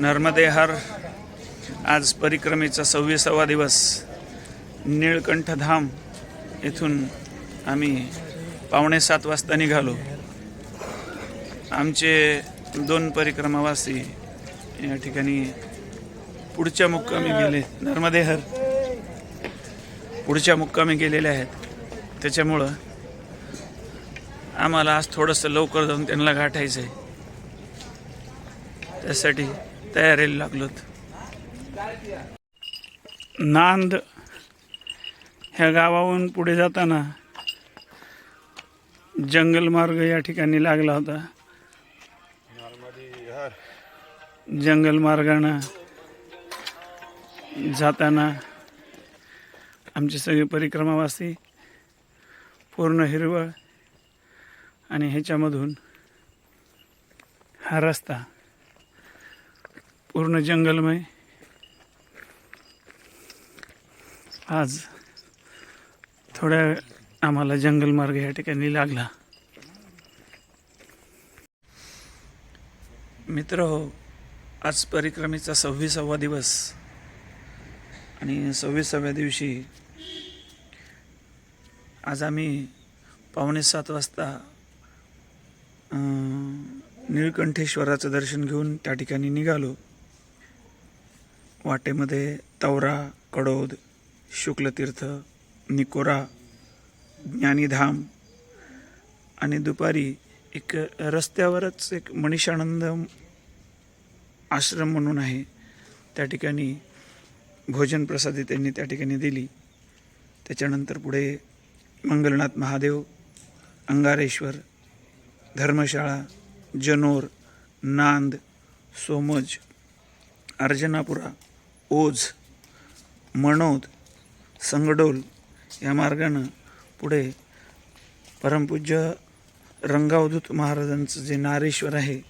नर्मदे हर आज परिक्रमेचा सव्वीसावा दिवस. निळकंठधाम येथून आम्ही पावणे सात वाजता निघालो. आमचे दोन परिक्रमावासी या ठिकाणी पुढच्या मुक्कामी गेले. नर्मदेहर पुढच्या मुक्कामी गेलेले आहेत. त्याच्यामुळं आम्हाला आज थोडंसं लवकर जाऊन त्यांना गाठायचं आहे त्यासाठी तयारीला लागलोत. नांद ह्या गावाहून पुढे जाताना जंगल मार्ग या ठिकाणी लागला होता. जंगल मार्गानं जाताना आमची सगळी परिक्रमावासी पूर्ण हिरवळ आणि ह्याच्यामधून हा रस्ता पूर्ण जंगलमय. आज थोड्या आम्हाला जंगलमार्ग या ठिकाणी लागला. मित्र हो आज परिक्रमेचा सव्वीसावा दिवस. आणि सव्वीसाव्या दिवशी आज आम्ही पावणे सात वाजता निळकंठेश्वराचं दर्शन घेऊन त्या ठिकाणी निघालो. वाटेमध्ये तवरा कडोद शुक्लतीर्थ निकोरा ज्ञानीधाम आणि दुपारी एक रस्त्यावरच एक मनीषानंद आश्रम म्हणून आहे. त्या ठिकाणी भोजन प्रसादी त्यांनी त्या ठिकाणी दिली. त्याच्यानंतर पुढे मंगलनाथ महादेव अंगारेश्वर धर्मशाळा जनोर नांद सोमज अर्जनापुरा ओझ मणोद संगडोल या मार्गानं पुढे परमपूज्य रंगावधूत महाराजांचं जे नारेश्वर आहे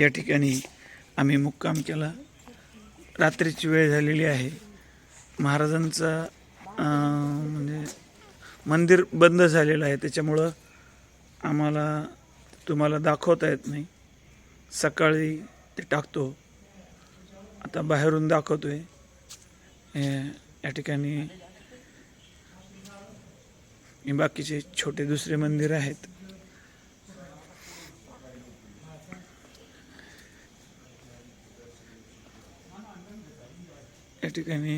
या ठिकाणी आम्ही मुक्काम केला. रात्रीची वेळ झालेली आहे. महाराजांचा म्हणजे मंदिर बंद झालेलं आहे. त्याच्यामुळं आम्हाला तुम्हाला दाखवता येत नाही. सकाळी ते टाकतो. आता बाहेरून दाखवतोय. आहे या ठिकाणी बाकीचे छोटे दुसरे मंदिर आहेत. या ठिकाणी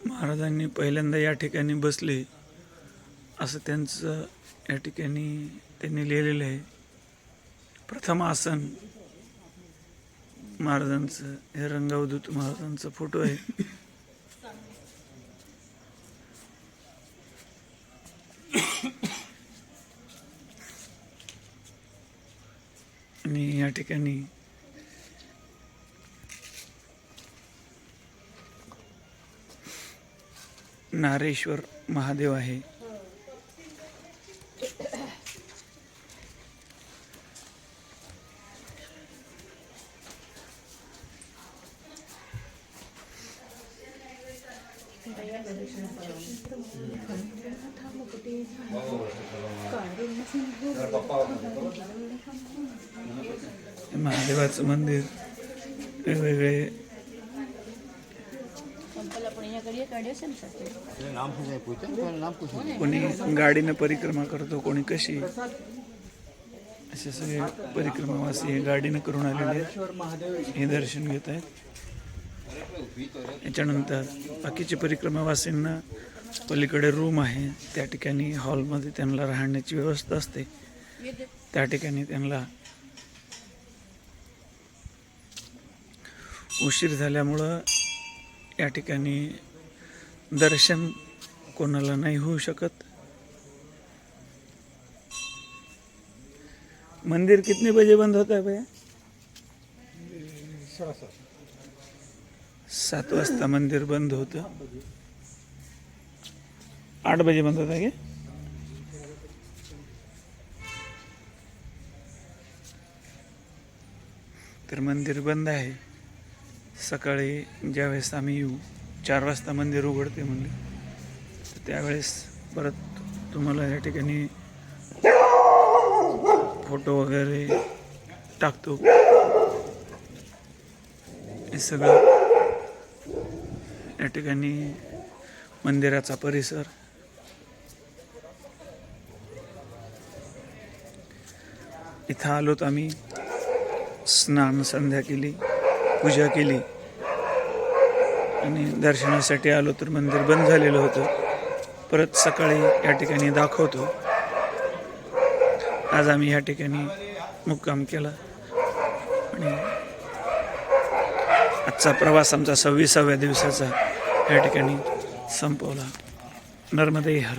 महाराजांनी पहिल्यांदा या ठिकाणी बसले. असं त्यांचं या ठिकाणी त्यांनी लिहिलेलं आहे. प्रथम आसन. महाराजांचं हे रंगावधूत महाराजांचा फोटो आहे. आणि या ठिकाणी नारेश्वर महादेव आहे हे महादेवाचं मंदिर वेगवेगळे संपला पण याकडे एक गाडी असेल सर ते. नाम कुछ नहीं पूछा कोई महादेवाचं मंदिर वेगवेगळे. कोणी गाडीनं परिक्रमा करतो कोणी कशी? असे सगळे परिक्रमावासी गाडीनं करून आलेले आहेत. हे दर्शन घेत आहेत. याच्यानंतर बाकीचे परिक्रमावासींना पलीकडे रूम आहे त्या ठिकाणी हॉलमध्ये त्यांना राहण्याची व्यवस्था असते. त्या ठिकाणी त्यांना उशीर झाल्यामुळं या ठिकाणी दर्शन कोणाला नाही होऊ शकत. मंदिर कितने बजे बंद होता है भैया सात वाजता मंदिर बंद होतं. आठ बजे बंद होता गे तर मंदिर बंद आहे. सकाळी ज्यावेळेस आम्ही येऊ चार वाजता मंदिर उघडते म्हणले. तर त्यावेळेस परत तुम्हाला या ठिकाणी फोटो वगैरे टाकतो. हे सगळं या ठिकाणी मंदिराचा परिसर. इथं आलोत आम्ही. स्नान संध्या केली पूजा केली. आणि दर्शनासाठी आलो तर मंदिर बंद झालेलं होतं. परत सकाळी या ठिकाणी दाखवतो. आज आम्ही या ठिकाणी मुक्काम केला. आणि आजचा प्रवास आमचा सव्वीसाव्या दिवसाचा या ठिकाणी संपवला. नर्मदे हर.